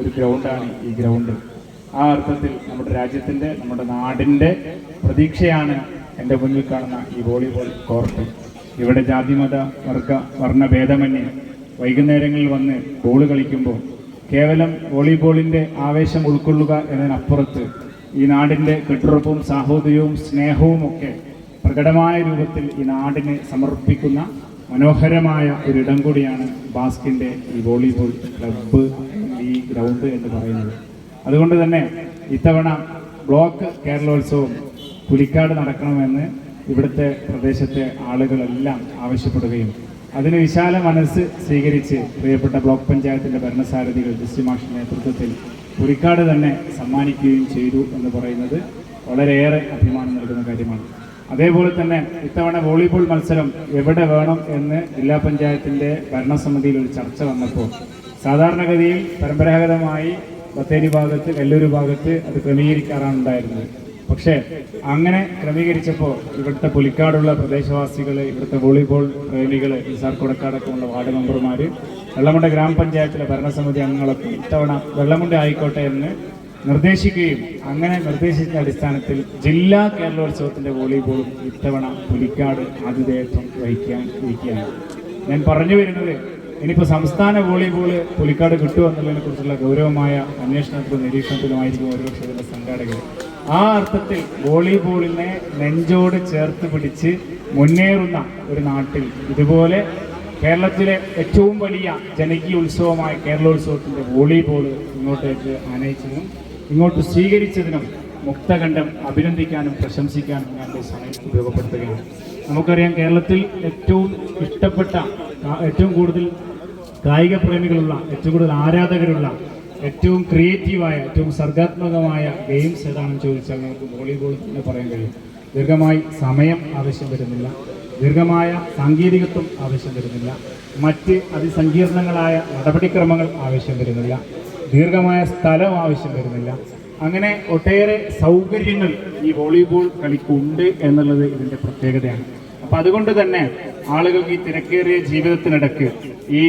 ഒരു ഗ്രൗണ്ടാണ് ഈ ഗ്രൗണ്ട്. ആ അർത്ഥത്തിൽ നമ്മുടെ രാജ്യത്തിന്റെ നമ്മുടെ നാടിന്റെ പ്രതീക്ഷയാണ് എന്റെ മുന്നിൽ കാണുന്ന ഈ വോളിബോൾ കോർട്ട്. ഇവിടെ ജാതിമത വർഗ വർണ ഭേദമന്യേ വൈകുന്നേരങ്ങളിൽ വന്ന് ബോൾ കളിക്കുമ്പോൾ കേവലം വോളിബോളിന്റെ ആവേശം ഉൾക്കൊള്ളുക എന്നതിനപ്പുറത്ത് ഈ നാടിന്റെ കെട്ടുറപ്പും സാഹോദര്യവും സ്നേഹവും ഒക്കെ പ്രകടമായ രൂപത്തിൽ ഈ നാടിനെ സമർപ്പിക്കുന്ന മനോഹരമായ ഒരിടം കൂടിയാണ് ബാസ്കിന്റെ ഈ വോളിബോൾ ക്ലബ്ബ്. ഗ്രൗണ്ട് എന്ന് പറയുന്നത്. അതുകൊണ്ട് തന്നെ ഇത്തവണ ബ്ലോക്ക് കേരളോത്സവം പുലിക്കാട് നടക്കണമെന്ന് ഇവിടുത്തെ പ്രദേശത്തെ ആളുകളെല്ലാം ആവശ്യപ്പെടുകയും അതിന് വിശാല മനസ്സ് സ്വീകരിച്ച് പ്രിയപ്പെട്ട ബ്ലോക്ക് പഞ്ചായത്തിന്റെ ഭരണസാരഥികൾ ഡിസ്റ്റിമാഷ് നേതൃത്വത്തിൽ പുലിക്കാട് തന്നെ സമ്മാനിക്കുകയും ചെയ്തു എന്ന് പറയുന്നത് വളരെയേറെ അഭിമാനം നൽകുന്ന കാര്യമാണ്. അതേപോലെ തന്നെ ഇത്തവണ വോളിബോൾ മത്സരം എവിടെ വേണം എന്ന് ജില്ലാ പഞ്ചായത്തിന്റെ ഭരണസമിതിയിൽ ഒരു ചർച്ച വന്നപ്പോൾ സാധാരണഗതിയിൽ പരമ്പരാഗതമായി ബത്തേരി ഭാഗത്ത് കല്ലൂർ ഭാഗത്ത് അത് ക്രമീകരിക്കാറാണ് ഉണ്ടായിരുന്നത് പക്ഷേ അങ്ങനെ ക്രമീകരിച്ചപ്പോൾ ഇവിടുത്തെ പുലിക്കാടുള്ള പ്രദേശവാസികൾ ഇവിടുത്തെ വോളിബോൾ പ്രേമികൾ നിസാർ കൊടക്കാടക്കമുള്ള വാർഡ് മെമ്പർമാർ വെള്ളമുണ്ട ഗ്രാമപഞ്ചായത്തിലെ ഭരണസമിതി അംഗങ്ങളൊക്കെ ഇത്തവണ വെള്ളമുണ്ട ആയിക്കോട്ടെ എന്ന് നിർദ്ദേശിക്കുകയും അങ്ങനെ നിർദ്ദേശിച്ച അടിസ്ഥാനത്തിൽ ജില്ലാ കേരളോത്സവത്തിന്റെ വോളിബോളും ഇത്തവണ പുലിക്കാട് ആതിഥേയത്വം വഹിക്കാൻ ഇരിക്കുകയാണ്. ഞാൻ പറഞ്ഞു വരുന്നത് ഇനിയിപ്പോൾ സംസ്ഥാന വോളിബോൾ പുലിക്കാട് കിട്ടുമെന്നുള്ളതിനെ കുറിച്ചുള്ള ഗൗരവമായ അന്വേഷണത്തിലും നിരീക്ഷണത്തിലുമായിരിക്കും ഒരുപക്ഷെ ഇതിന്റെ സംഘാടകർ. ആ അർത്ഥത്തിൽ വോളിബോളിനെ നെഞ്ചോട് ചേർത്ത് പിടിച്ച് മുന്നേറുന്ന ഒരു നാട്ടിൽ ഇതുപോലെ കേരളത്തിലെ ഏറ്റവും വലിയ ജനകീയ ഉത്സവമായ കേരളോത്സവത്തിന്റെ വോളിബോൾ ഇങ്ങോട്ടേക്ക് ആനയിച്ചതിനും ഇങ്ങോട്ട് സ്വീകരിച്ചതിനും മുക്തകണ്ഠം അഭിനന്ദിക്കാനും പ്രശംസിക്കാനും ഞാൻ ഈ സമയം ഉപയോഗപ്പെടുത്തുകയാണ്. നമുക്കറിയാം കേരളത്തിൽ ഏറ്റവും ഇഷ്ടപ്പെട്ട ഏറ്റവും കൂടുതൽ കായിക പ്രേമികളുള്ള ഏറ്റവും കൂടുതൽ ആരാധകരുള്ള ഏറ്റവും ക്രിയേറ്റീവായ ഏറ്റവും സർഗാത്മകമായ ഗെയിംസ് ഏതാണെന്ന് ചോദിച്ചാൽ നമുക്ക് വോളിബോൾ എന്ന് പറയാൻ കഴിയും. ദീർഘമായി സമയം ആവശ്യം വരുന്നില്ല. ദീർഘമായ സാങ്കേതികത്വം ആവശ്യം വരുന്നില്ല. മറ്റ് അതിസങ്കീർണങ്ങളായ നടപടിക്രമങ്ങൾ ആവശ്യം വരുന്നില്ല. ദീർഘമായ സ്ഥലം ആവശ്യം വരുന്നില്ല. അങ്ങനെ ഒട്ടേറെ സൗകര്യങ്ങൾ ഈ വോളിബോൾ കളിക്കുണ്ട് എന്നുള്ളത് ഇതിന്റെ പ്രത്യേകതയാണ്. അപ്പം അതുകൊണ്ട് തന്നെ ആളുകൾക്ക് ഈ തിരക്കേറിയ ജീവിതത്തിനിടക്ക് ഈ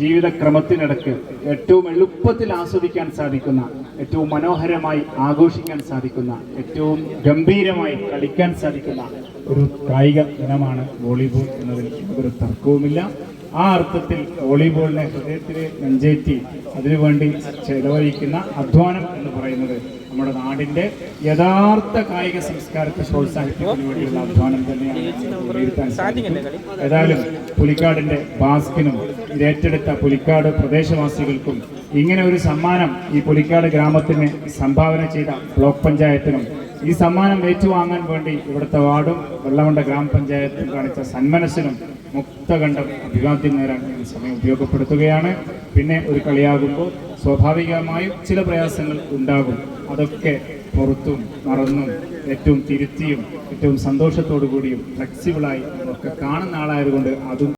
ജീവിതക്രമത്തിനിടക്ക് ഏറ്റവും എളുപ്പത്തിൽ ആസ്വദിക്കാൻ സാധിക്കുന്ന ഏറ്റവും മനോഹരമായി ആഘോഷിക്കാൻ സാധിക്കുന്ന ഏറ്റവും ഗംഭീരമായി കളിക്കാൻ സാധിക്കുന്ന ഒരു കായിക ഇനമാണ് വോളിബോൾ എന്നതിൽ ഒരു തർക്കവുമില്ല. ആ അർത്ഥത്തിൽ വോളിബോളിനെ ഹൃദയത്തിലെ നെഞ്ചേറ്റി അതിനുവേണ്ടി ചെലവഴിക്കുന്ന അധ്വാനം എന്ന് പറയുന്നത് നമ്മുടെ നാടിന്റെ യഥാർത്ഥ കായിക സംസ്കാരത്തെ പ്രോത്സാഹിപ്പിക്കുന്നതിന് വേണ്ടിയുള്ള അധ്വാനം തന്നെയാണ് വിലയിരുത്താൻ. ഏതായാലും പുലിക്കാടിന്റെ ബാസ്കിനും ഇതേറ്റെടുത്ത പുലിക്കാട് പ്രദേശവാസികൾക്കും ഇങ്ങനെ ഒരു സമ്മാനം ഈ പുലിക്കാട് ഗ്രാമത്തിന് സംഭാവന ചെയ്ത ബ്ലോക്ക് പഞ്ചായത്തിനും ഈ സമ്മാനം ഏറ്റുവാങ്ങാൻ വേണ്ടി ഇവിടുത്തെ വാർഡും വെള്ളമുണ്ട ഗ്രാമപഞ്ചായത്തും കാണിച്ച സന്മനസ്സിനും മുക്തകണ്ഠം അഭിവാദ്യം നേരാൻ ഈ സമയം ഉപയോഗപ്പെടുത്തുകയാണ്. പിന്നെ ഒരു കളിയാകുമ്പോൾ സ്വാഭാവികമായും ചില പ്രയാസങ്ങൾ ഉണ്ടാകും. അതൊക്കെ പുറത്തും മറന്നും ഏറ്റവും തിരുത്തിയും ഏറ്റവും സന്തോഷത്തോടു കൂടിയും ഫ്ലെക്സിബിളായി ഒക്കെ കാണുന്ന ആളായതുകൊണ്ട് അതും